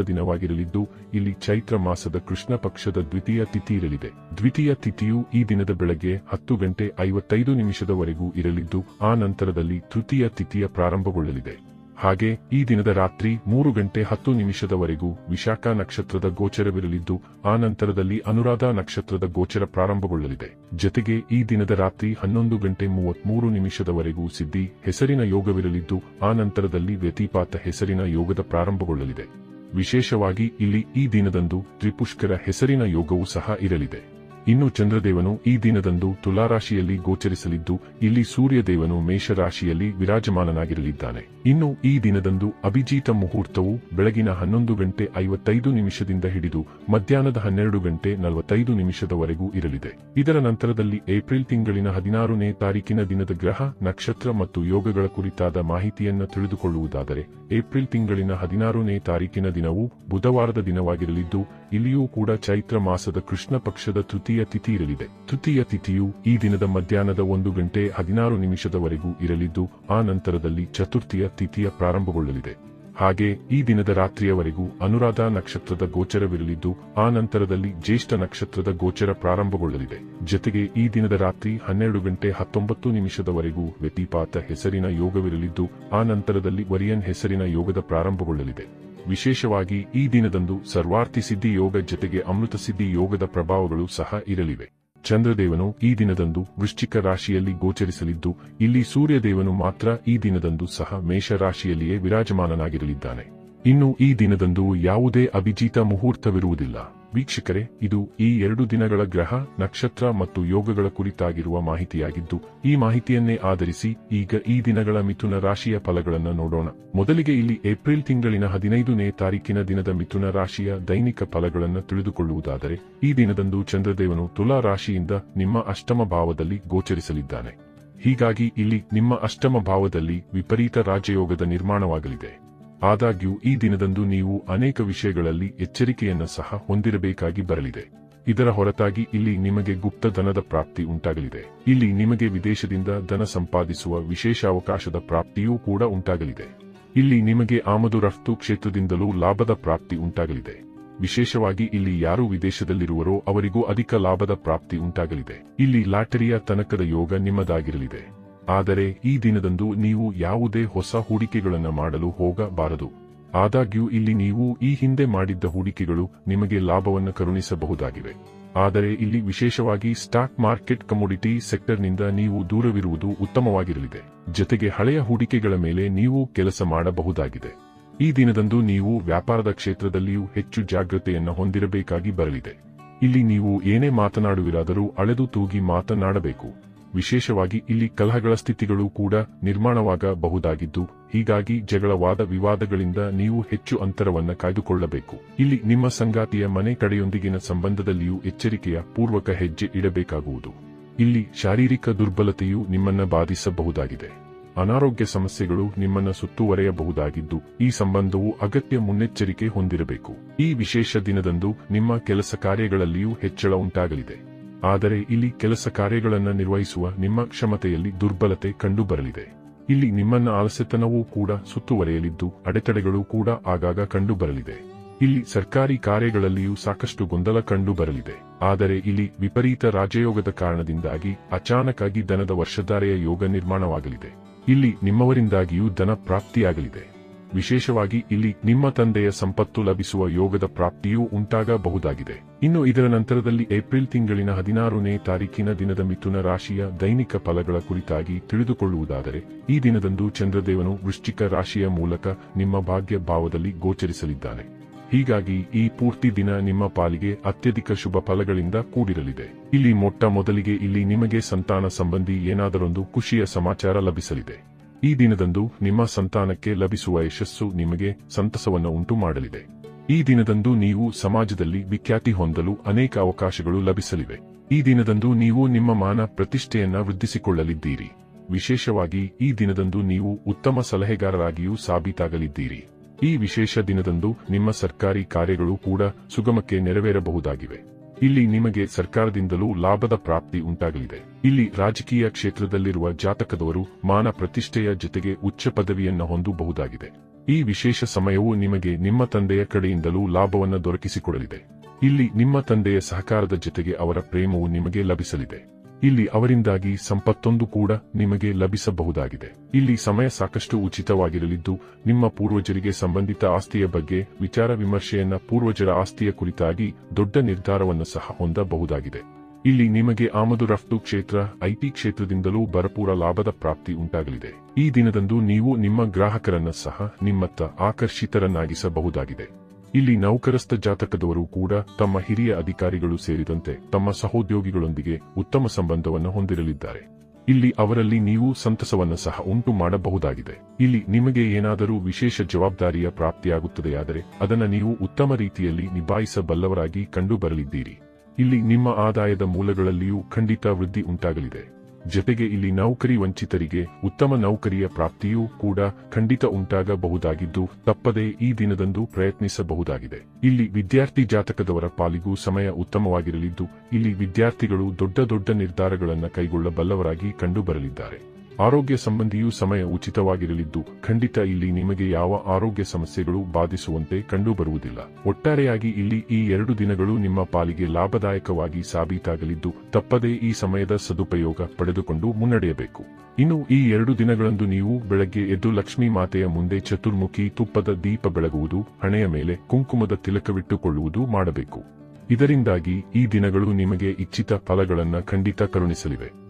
ದಿನವಾಗಿರಲಿದ್ದು, ಇಲ್ಲಿ ಚೈತ್ರ ಮಾಸದ ಕೃಷ್ಣ ಪಕ್ಷದ ದ್ವಿತೀಯ ತಿಥಿ ಇರಲಿದೆ ದ್ವಿತೀಯ ತಿಥಿಯು ಈ ದಿನದ ಬೆಳಗ್ಗೆ ಹತ್ತು ಗಂಟೆ ಐವತ್ತೈದು ನಿಮಿಷದವರೆಗೂ ಇರಲಿದ್ದು, ಆ ನಂತರದಲ್ಲಿ ತೃತೀಯ ತಿಥಿಯ ಪ್ರಾರಂಭಗೊಳ್ಳಲಿದೆ. ಹಾಗೆ, ಈ ದಿನದ ರಾತ್ರಿ ಮೂರು ಗಂಟೆ ಹತ್ತು ನಿಮಿಷದವರೆಗೂ ವಿಶಾಖ ನಕ್ಷತ್ರದ ಗೋಚರವಿರಲಿದ್ದು, ಆ ನಂತರದಲ್ಲಿ ಅನುರಾಧ ನಕ್ಷತ್ರದ ಗೋಚರ ಪ್ರಾರಂಭಗೊಳ್ಳಲಿದೆ. ಜತೆಗೆ, ಈ ದಿನದ ರಾತ್ರಿ ಹನ್ನೊಂದು ಗಂಟೆ ಮೂವತ್ಮೂರು ನಿಮಿಷದವರೆಗೂ ಸಿದ್ಧಿ, ಹೆಸರಿನ ಯೋಗವಿರಲಿದ್ದು, ಆ ನಂತರದಲ್ಲಿ ವ್ಯತಿಪಾತ ಹೆಸರಿನ ಯೋಗದ ಪ್ರಾರಂಭಗೊಳ್ಳಲಿದೆ. ವಿಶೇಷವಾಗಿ ಇಲ್ಲಿ ಈ ದಿನದಂದು ತ್ರಿಪುಷ್ಕರ ಹೆಸರಿನ ಯೋಗವೂ ಸಹ ಇರಲಿದೆ. ಇನ್ನು ಚಂದ್ರದೇವನು ಈ ದಿನದಂದು ತುಲಾರಾಶಿಯಲ್ಲಿ ಗೋಚರಿಸಲಿದ್ದು, ಇಲ್ಲಿ ಸೂರ್ಯದೇವನು ಮೇಷರಾಶಿಯಲ್ಲಿ ವಿರಾಜಮಾನನಾಗಿರಲಿದ್ದಾನೆ. ಇನ್ನು ಈ ದಿನದಂದು ಅಭಿಜೀತ ಮುಹೂರ್ತವು ಬೆಳಗಿನ ಹನ್ನೊಂದು ಗಂಟೆ ಐವತ್ತೈದು ನಿಮಿಷದಿಂದ ಹಿಡಿದು ಮಧ್ಯಾಹ್ನದ ಹನ್ನೆರಡು ಗಂಟೆ ನಲವತ್ತೈದು ನಿಮಿಷದವರೆಗೂ ಇರಲಿದೆ. ಇದರ ನಂತರದಲ್ಲಿ ಏಪ್ರಿಲ್ ತಿಂಗಳಿನ ಹದಿನಾರನೇ ತಾರೀಕಿನ ದಿನದ ಗ್ರಹ, ನಕ್ಷತ್ರ ಮತ್ತು ಯೋಗಗಳ ಕುರಿತಾದ ಮಾಹಿತಿಯನ್ನು ತಿಳಿದುಕೊಳ್ಳುವುದಾದರೆ, ಏಪ್ರಿಲ್ ತಿಂಗಳಿನ ಹದಿನಾರನೇ ತಾರೀಕಿನ ದಿನವು ಬುಧವಾರದ ದಿನವಾಗಿರಲಿದ್ದು, ಇಲ್ಲಿಯೂ ಕೂಡ ಚೈತ್ರ ಮಾಸದ ಕೃಷ್ಣ ಪಕ್ಷದ ತೃತೀಯ ತಿಥಿ ಇರಲಿದೆ. ತೃತೀಯ ತಿಥಿಯು ಈ ದಿನದ ಮಧ್ಯಾಹ್ನದ ಒಂದು ಗಂಟೆ ಹದಿನಾರು ನಿಮಿಷದವರೆಗೂ ಇರಲಿದ್ದು, ಆ ನಂತರದಲ್ಲಿ ಚತುರ್ಥಿಯ ತಿಥಿಯ ಪ್ರಾರಂಭಗೊಳ್ಳಲಿದೆ. ಹಾಗೆ ಈ ದಿನದ ರಾತ್ರಿಯವರೆಗೂ ಅನುರಾಧ ನಕ್ಷತ್ರದ ಗೋಚರವಿರಲಿದ್ದು, ಆ ನಂತರದಲ್ಲಿ ಜ್ಯೇಷ್ಠ ನಕ್ಷತ್ರದ ಗೋಚರ ಪ್ರಾರಂಭಗೊಳ್ಳಲಿದೆ. ಜೊತೆಗೆ ಈ ದಿನದ ರಾತ್ರಿ ಹನ್ನೆರಡು ಗಂಟೆ ಹತ್ತೊಂಬತ್ತು ನಿಮಿಷದವರೆಗೂ ವ್ಯತಿಪಾತ ಹೆಸರಿನ ಯೋಗವಿರಲಿದ್ದು, ಆ ನಂತರದಲ್ಲಿ ವರಿಯನ್ ಹೆಸರಿನ ಯೋಗದ ಪ್ರಾರಂಭಗೊಳ್ಳಲಿದೆ. ವಿಶೇಷವಾಗಿ ಈ ದಿನದಂದು ಸರ್ವಾರ್ಥಿ ಸಿದ್ಧಿ ಯೋಗ ಜತೆಗೆ ಅಮೃತ ಸಿದ್ಧಿ ಯೋಗದ ಪ್ರಭಾವಗಳು ಸಹ ಇರಲಿವೆ. ಚಂದ್ರದೇವನು ಈ ದಿನದಂದು ವೃಶ್ಚಿಕ ರಾಶಿಯಲ್ಲಿ ಗೋಚರಿಸಲಿದ್ದು, ಇಲ್ಲಿ ಸೂರ್ಯದೇವನು ಮಾತ್ರ ಈ ದಿನದಂದು ಸಹ ಮೇಷರಾಶಿಯಲ್ಲಿಯೇ ವಿರಾಜಮಾನನಾಗಿರಲಿದ್ದಾನೆ. ಇನ್ನು ಈ ದಿನದಂದು ಯಾವುದೇ ಅಭಿಜೀತ ಮುಹೂರ್ತವಿರುವುದಿಲ್ಲ. ವೀಕ್ಷಕರೇ, ಇದು ಈ ಎರಡು ದಿನಗಳ ಗ್ರಹ, ನಕ್ಷತ್ರ ಮತ್ತು ಯೋಗಗಳ ಕುರಿತಾಗಿರುವ ಮಾಹಿತಿಯಾಗಿದ್ದು, ಈ ಮಾಹಿತಿಯನ್ನೇ ಆಧರಿಸಿ ಈಗ ಈ ದಿನಗಳ ಮಿಥುನ ರಾಶಿಯ ಫಲಗಳನ್ನು ನೋಡೋಣ. ಮೊದಲಿಗೆ ಇಲ್ಲಿ ಏಪ್ರಿಲ್ ತಿಂಗಳಿನ ಹದಿನೈದನೇ ತಾರೀಕಿನ ದಿನದ ಮಿಥುನ ರಾಶಿಯ ದೈನಿಕ ಫಲಗಳನ್ನು ತಿಳಿದುಕೊಳ್ಳುವುದಾದರೆ, ಈ ದಿನದಂದು ಚಂದ್ರದೇವನು ತುಲಾ ರಾಶಿಯಿಂದ ನಿಮ್ಮ ಅಷ್ಟಮ ಭಾವದಲ್ಲಿ ಗೋಚರಿಸಲಿದ್ದಾನೆ. ಹೀಗಾಗಿ ಇಲ್ಲಿ ನಿಮ್ಮ ಅಷ್ಟಮ ಭಾವದಲ್ಲಿ ವಿಪರೀತ ರಾಜಯೋಗದ ನಿರ್ಮಾಣವಾಗಲಿದೆ. ಆದಾಗ್ಯೂ ಈ ದಿನದಂದು ನೀವು ಅನೇಕ ವಿಷಯಗಳಲ್ಲಿ ಎಚ್ಚರಿಕೆಯನ್ನು ಸಹ ಹೊಂದಿರಬೇಕಾಗಿ ಬರಲಿದೆ. ಇದರ ಹೊರತಾಗಿ ಇಲ್ಲಿ ನಿಮಗೆ ಗುಪ್ತ ಧನದ ಪ್ರಾಪ್ತಿ ಉಂಟಾಗಲಿದೆ. ಇಲ್ಲಿ ನಿಮಗೆ ವಿದೇಶದಿಂದ ಧನ ಸಂಪಾದಿಸುವ ವಿಶೇಷ ಅವಕಾಶದ ಪ್ರಾಪ್ತಿಯೂ ಕೂಡ ಉಂಟಾಗಲಿದೆ. ಇಲ್ಲಿ ನಿಮಗೆ ಆಮದು ರಫ್ತು ಕ್ಷೇತ್ರದಿಂದಲೂ ಲಾಭದ ಪ್ರಾಪ್ತಿ ಉಂಟಾಗಲಿದೆ. ವಿಶೇಷವಾಗಿ ಇಲ್ಲಿ ಯಾರು ವಿದೇಶದಲ್ಲಿರುವರೋ ಅವರಿಗೂ ಅಧಿಕ ಲಾಭದ ಪ್ರಾಪ್ತಿ ಉಂಟಾಗಲಿದೆ. ಇಲ್ಲಿ ಲಾಟರಿಯ ತನಕದ ಯೋಗ ನಿಮ್ಮದಾಗಿರಲಿದೆ. ಆದರೆ ಈ ದಿನದಂದು ನೀವು ಯಾವುದೇ ಹೊಸ ಹೂಡಿಕೆಗಳನ್ನು ಮಾಡಲು ಹೋಗಬಾರದು. ಆದಾಗ್ಯೂ ಇಲ್ಲಿ ನೀವು ಈ ಹಿಂದೆ ಮಾಡಿದ್ದ ಹೂಡಿಕೆಗಳು ನಿಮಗೆ ಲಾಭವನ್ನು ಕರುಣಿಸಬಹುದಾಗಿವೆ. ಆದರೆ ಇಲ್ಲಿ ವಿಶೇಷವಾಗಿ ಸ್ಟಾಕ್ ಮಾರ್ಕೆಟ್ ಕಮೋಡಿಟಿ ಸೆಕ್ಟರ್ನಿಂದ ನೀವು ದೂರವಿರುವುದು ಉತ್ತಮವಾಗಿರಲಿದೆ. ಜತೆಗೆ ಹಳೆಯ ಹೂಡಿಕೆಗಳ ಮೇಲೆ ನೀವು ಕೆಲಸ ಮಾಡಬಹುದಾಗಿದೆ. ಈ ದಿನದಂದು ನೀವು ವ್ಯಾಪಾರದ ಕ್ಷೇತ್ರದಲ್ಲಿಯೂ ಹೆಚ್ಚು ಜಾಗ್ರತೆಯನ್ನು ಹೊಂದಿರಬೇಕಾಗಿ ಬರಲಿದೆ. ಇಲ್ಲಿ ನೀವು ಏನೇ ಮಾತನಾಡುವಿರಾದರೂ ಅಳೆದು ತೂಗಿ ಮಾತನಾಡಬೇಕು. ವಿಶೇಷವಾಗಿ ಇಲ್ಲಿ ಕಲಹಗಳ ಸ್ಥಿತಿಗಳು ಕೂಡ ನಿರ್ಮಾಣವಾಗಬಹುದಾಗಿದ್ದು, ಹೀಗಾಗಿ ಜಗಳವಾದ ವಿವಾದಗಳಿಂದ ನೀವು ಹೆಚ್ಚು ಅಂತರವನ್ನು ಕಾಯ್ದುಕೊಳ್ಳಬೇಕು. ಇಲ್ಲಿ ನಿಮ್ಮ ಸಂಗಾತಿಯ ಮನೆ ಕಡೆಯೊಂದಿಗಿನ ಸಂಬಂಧದಲ್ಲಿಯೂ ಎಚ್ಚರಿಕೆಯ ಪೂರ್ವಕ ಹೆಜ್ಜೆ ಇಡಬೇಕಾಗುವುದು. ಇಲ್ಲಿ ಶಾರೀರಿಕ ದುರ್ಬಲತೆಯು ನಿಮ್ಮನ್ನ ಬಾಧಿಸಬಹುದಾಗಿದೆ. ಅನಾರೋಗ್ಯ ಸಮಸ್ಯೆಗಳು ನಿಮ್ಮನ್ನ ಸುತ್ತುವರೆಯಬಹುದಾಗಿದ್ದು, ಈ ಸಂಬಂಧವು ಅಗತ್ಯ ಮುನ್ನೆಚ್ಚರಿಕೆ ಹೊಂದಿರಬೇಕು. ಈ ವಿಶೇಷ ದಿನದಂದು ನಿಮ್ಮ ಕೆಲಸ ಕಾರ್ಯಗಳಲ್ಲಿಯೂ ಹೆಚ್ಚಳ ಉಂಟಾಗಲಿದೆ. ಆದರೆ ಇಲ್ಲಿ ಕೆಲಸ ಕಾರ್ಯಗಳನ್ನು ನಿರ್ವಹಿಸುವ ನಿಮ್ಮ ಕ್ಷಮತೆಯಲ್ಲಿ ದುರ್ಬಲತೆ ಕಂಡುಬರಲಿದೆ. ಇಲ್ಲಿ ನಿಮ್ಮನ್ನ ಆಲಸ್ಯತನವೂ ಕೂಡ ಸುತ್ತುವರೆಯಲಿದ್ದು, ಅಡೆತಡೆಗಳು ಕೂಡ ಆಗಾಗ ಕಂಡುಬರಲಿದೆ. ಇಲ್ಲಿ ಸರ್ಕಾರಿ ಕಾರ್ಯಗಳಲ್ಲಿಯೂ ಸಾಕಷ್ಟು ಗೊಂದಲ ಕಂಡುಬರಲಿದೆ. ಆದರೆ ಇಲ್ಲಿ ವಿಪರೀತ ರಾಜಯೋಗದ ಕಾರಣದಿಂದಾಗಿ ಅಚಾನಕ್ಕಾಗಿ ದನದ ವರ್ಷಧಾರೆಯ ಯೋಗ ನಿರ್ಮಾಣವಾಗಲಿದೆ. ಇಲ್ಲಿ ನಿಮ್ಮವರಿಂದಾಗಿಯೂ ದನ ಪ್ರಾಪ್ತಿಯಾಗಲಿದೆ. ವಿಶೇಷವಾಗಿ ಇಲ್ಲಿ ನಿಮ್ಮ ತಂದೆಯ ಸಂಪತ್ತು ಲಭಿಸುವ ಯೋಗದ ಪ್ರಾಪ್ತಿಯೂ ಉಂಟಾಗಬಹುದಾಗಿದೆ. ಇನ್ನು ಇದರ ನಂತರದಲ್ಲಿ ಏಪ್ರಿಲ್ ತಿಂಗಳಿನ ಹದಿನಾರನೇ ತಾರೀಕಿನ ದಿನದ ಮಿಥುನ ರಾಶಿಯ ದೈನಿಕ ಫಲಗಳ ಕುರಿತಾಗಿ ತಿಳಿದುಕೊಳ್ಳುವುದಾದರೆ, ಈ ದಿನದಂದು ಚಂದ್ರದೇವನು ವೃಶ್ಚಿಕ ರಾಶಿಯ ಮೂಲಕ ನಿಮ್ಮ ಭಾಗ್ಯ ಭಾವದಲ್ಲಿ ಗೋಚರಿಸಲಿದ್ದಾನೆ. ಹೀಗಾಗಿ ಈ ಪೂರ್ತಿ ದಿನ ನಿಮ್ಮ ಪಾಲಿಗೆ ಅತ್ಯಧಿಕ ಶುಭ ಫಲಗಳಿಂದ ಕೂಡಿರಲಿದೆ. ಇಲ್ಲಿ ಮೊಟ್ಟ ಮೊದಲಿಗೆ ಇಲ್ಲಿ ನಿಮಗೆ ಸಂತಾನ ಸಂಬಂಧಿ ಏನಾದರೊಂದು ಖುಷಿಯ ಸಮಾಚಾರ ಲಭಿಸಲಿದೆ. ಈ ದಿನದಂದು ನಿಮ್ಮ ಸಂತಾನಕ್ಕೆ ಲಭಿಸುವ ಯಶಸ್ಸು ನಿಮಗೆ ಸಂತಸವನ್ನು ಉಂಟು ಮಾಡಲಿದೆ ಈ ದಿನದಂದು ನೀವು ಸಮಾಜದಲ್ಲಿ ವಿಖ್ಯಾತಿ ಹೊಂದಲು ಅನೇಕ ಅವಕಾಶಗಳು ಲಭಿಸಲಿವೆ. ಈ ದಿನದಂದು ನೀವು ನಿಮ್ಮ ಮಾನ ಪ್ರತಿಷ್ಠೆಯನ್ನ ವೃದ್ಧಿಸಿಕೊಳ್ಳಲಿದ್ದೀರಿ. ವಿಶೇಷವಾಗಿ ಈ ದಿನದಂದು ನೀವು ಉತ್ತಮ ಸಲಹೆಗಾರರಾಗಿಯೂ ಸಾಬೀತಾಗಲಿದ್ದೀರಿ. ಈ ವಿಶೇಷ ದಿನದಂದು ನಿಮ್ಮ ಸರ್ಕಾರಿ ಕಾರ್ಯಗಳು ಕೂಡ ಸುಗಮಕ್ಕೆ ನೆರವೇರಬಹುದಾಗಿವೆ. ಇಲ್ಲಿ ನಿಮಗೆ ಸರ್ಕಾರದಿಂದಲೂ ಲಾಭದ ಪ್ರಾಪ್ತಿ ಉಂಟಾಗಲಿದೆ. ಇಲ್ಲಿ ರಾಜಕೀಯ ಕ್ಷೇತ್ರದಲ್ಲಿರುವ ಜಾತಕದವರು ಮಾನ ಪ್ರತಿಷ್ಠೆಯ ಜೊತೆಗೆ ಉಚ್ಚ ಪದವಿಯನ್ನು ಹೊಂದಬಹುದಾಗಿದೆ. ಈ ವಿಶೇಷ ಸಮಯವು ನಿಮಗೆ ನಿಮ್ಮ ತಂದೆಯ ಕಡೆಯಿಂದಲೂ ಲಾಭವನ್ನು ದೊರಕಿಸಿಕೊಡಲಿದೆ. ಇಲ್ಲಿ ನಿಮ್ಮ ತಂದೆಯ ಸಹಕಾರದ ಜೊತೆಗೆ ಅವರ ಪ್ರೇಮವು ನಿಮಗೆ ಲಭಿಸಲಿದೆ. ಇಲ್ಲಿ ಅವರಿಂದಾಗಿ ಸಂಪತ್ತೊಂದು ಕೂಡ ನಿಮಗೆ ಲಭಿಸಬಹುದಾಗಿದೆ. ಇಲ್ಲಿ ಸಮಯ ಸಾಕಷ್ಟು ಉಚಿತವಾಗಿರಲಿದ್ದು, ನಿಮ್ಮ ಪೂರ್ವಜರಿಗೆ ಸಂಬಂಧಿತ ಆಸ್ತಿಯ ಬಗ್ಗೆ ವಿಚಾರ ವಿಮರ್ಶೆಯನ್ನ ಪೂರ್ವಜರ ಆಸ್ತಿಯ ಕುರಿತಾಗಿ ದೊಡ್ಡ ನಿರ್ಧಾರವನ್ನು ಸಹ ಹೊಂದಬಹುದಾಗಿದೆ. ಇಲ್ಲಿ ನಿಮಗೆ ಆಮದು ರಫ್ತು ಕ್ಷೇತ್ರ ಐಟಿ ಕ್ಷೇತ್ರದಿಂದಲೂ ಭರಪೂರ ಲಾಭದ ಪ್ರಾಪ್ತಿ ಉಂಟಾಗಲಿದೆ. ಈ ದಿನದಂದು ನೀವು ನಿಮ್ಮ ಗ್ರಾಹಕರನ್ನ ಸಹ ನಿಮ್ಮತ್ತ ಆಕರ್ಷಿತರನ್ನಾಗಿಸಬಹುದಾಗಿದೆ. ಇಲ್ಲಿ ನೌಕರಸ್ಥ ಜಾತಕದವರು ಕೂಡ ತಮ್ಮ ಹಿರಿಯ ಅಧಿಕಾರಿಗಳು ಸೇರಿದಂತೆ ತಮ್ಮ ಸಹೋದ್ಯೋಗಿಗಳೊಂದಿಗೆ ಉತ್ತಮ ಸಂಬಂಧವನ್ನು ಹೊಂದಿರಲಿದ್ದಾರೆ. ಇಲ್ಲಿ ಅವರಲ್ಲಿ ನೀವು ಸಂತಸವನ್ನು ಸಹ ಉಂಟು ಮಾಡಬಹುದಾಗಿದೆ. ಇಲ್ಲಿ ನಿಮಗೆ ಏನಾದರೂ ವಿಶೇಷ ಜವಾಬ್ದಾರಿಯ ಪ್ರಾಪ್ತಿಯಾಗುತ್ತದೆಯಾದರೆ ಅದನ್ನು ನೀವು ಉತ್ತಮ ರೀತಿಯಲ್ಲಿ ನಿಭಾಯಿಸಬಲ್ಲವರಾಗಿ ಕಂಡುಬರಲಿದ್ದೀರಿ. ಇಲ್ಲಿ ನಿಮ್ಮ ಆದಾಯದ ಮೂಲಗಳಲ್ಲಿಯೂ ಖಂಡಿತ ವೃದ್ಧಿ ಉಂಟಾಗಲಿದೆ. ಜೊತೆಗೆ ಇಲ್ಲಿ ನೌಕರಿ ವಂಚಿತರಿಗೆ ಉತ್ತಮ ನೌಕರಿಯ ಪ್ರಾಪ್ತಿಯೂ ಕೂಡ ಖಂಡಿತ ಉಂಟಾಗಬಹುದಾಗಿದ್ದು ತಪ್ಪದೇ ಈ ದಿನದಂದು ಪ್ರಯತ್ನಿಸಬಹುದಾಗಿದೆ. ಇಲ್ಲಿ ವಿದ್ಯಾರ್ಥಿ ಜಾತಕದವರ ಪಾಲಿಗೂ ಸಮಯ ಉತ್ತಮವಾಗಿರಲಿದ್ದು, ಇಲ್ಲಿ ವಿದ್ಯಾರ್ಥಿಗಳು ದೊಡ್ಡ ದೊಡ್ಡ ನಿರ್ಧಾರಗಳನ್ನು ಕೈಗೊಳ್ಳಬಲ್ಲವರಾಗಿ ಕಂಡುಬರಲಿದ್ದಾರೆ. ಆರೋಗ್ಯ ಸಂಬಂಧಿಯೂ ಸಮಯ ಉಚಿತವಾಗಿರಲಿದ್ದು, ಖಂಡಿತ ಇಲ್ಲಿ ನಿಮಗೆ ಯಾವ ಆರೋಗ್ಯ ಸಮಸ್ಯೆಗಳು ಬಾಧಿಸುವಂತೆ ಕಂಡುಬರುವುದಿಲ್ಲ. ಒಟ್ಟಾರೆಯಾಗಿ ಇಲ್ಲಿ ಈ ಎರಡು ದಿನಗಳು ನಿಮ್ಮ ಪಾಲಿಗೆ ಲಾಭದಾಯಕವಾಗಿ ಸಾಬೀತಾಗಲಿದ್ದು, ತಪ್ಪದೇ ಈ ಸಮಯದ ಸದುಪಯೋಗ ಪಡೆದುಕೊಂಡು ಮುನ್ನಡೆಯಬೇಕು. ಇನ್ನು ಈ ಎರಡು ದಿನಗಳಂದು ನೀವು ಬೆಳಗ್ಗೆ ಎದ್ದು ಲಕ್ಷ್ಮೀ ಮಾತೆಯ ಮುಂದೆ ಚತುರ್ಮುಖಿ ತುಪ್ಪದ ದೀಪ ಬೆಳಗುವುದು, ಹಣೆಯ ಮೇಲೆ ಕುಂಕುಮದ ತಿಲಕವಿಟ್ಟುಕೊಳ್ಳುವುದು ಮಾಡಬೇಕು. ಇದರಿಂದಾಗಿ ಈ ದಿನಗಳು ನಿಮಗೆ ಇಚ್ಛಿತ ಫಲಗಳನ್ನು ಖಂಡಿತ ಕರುಣಿಸಲಿವೆ.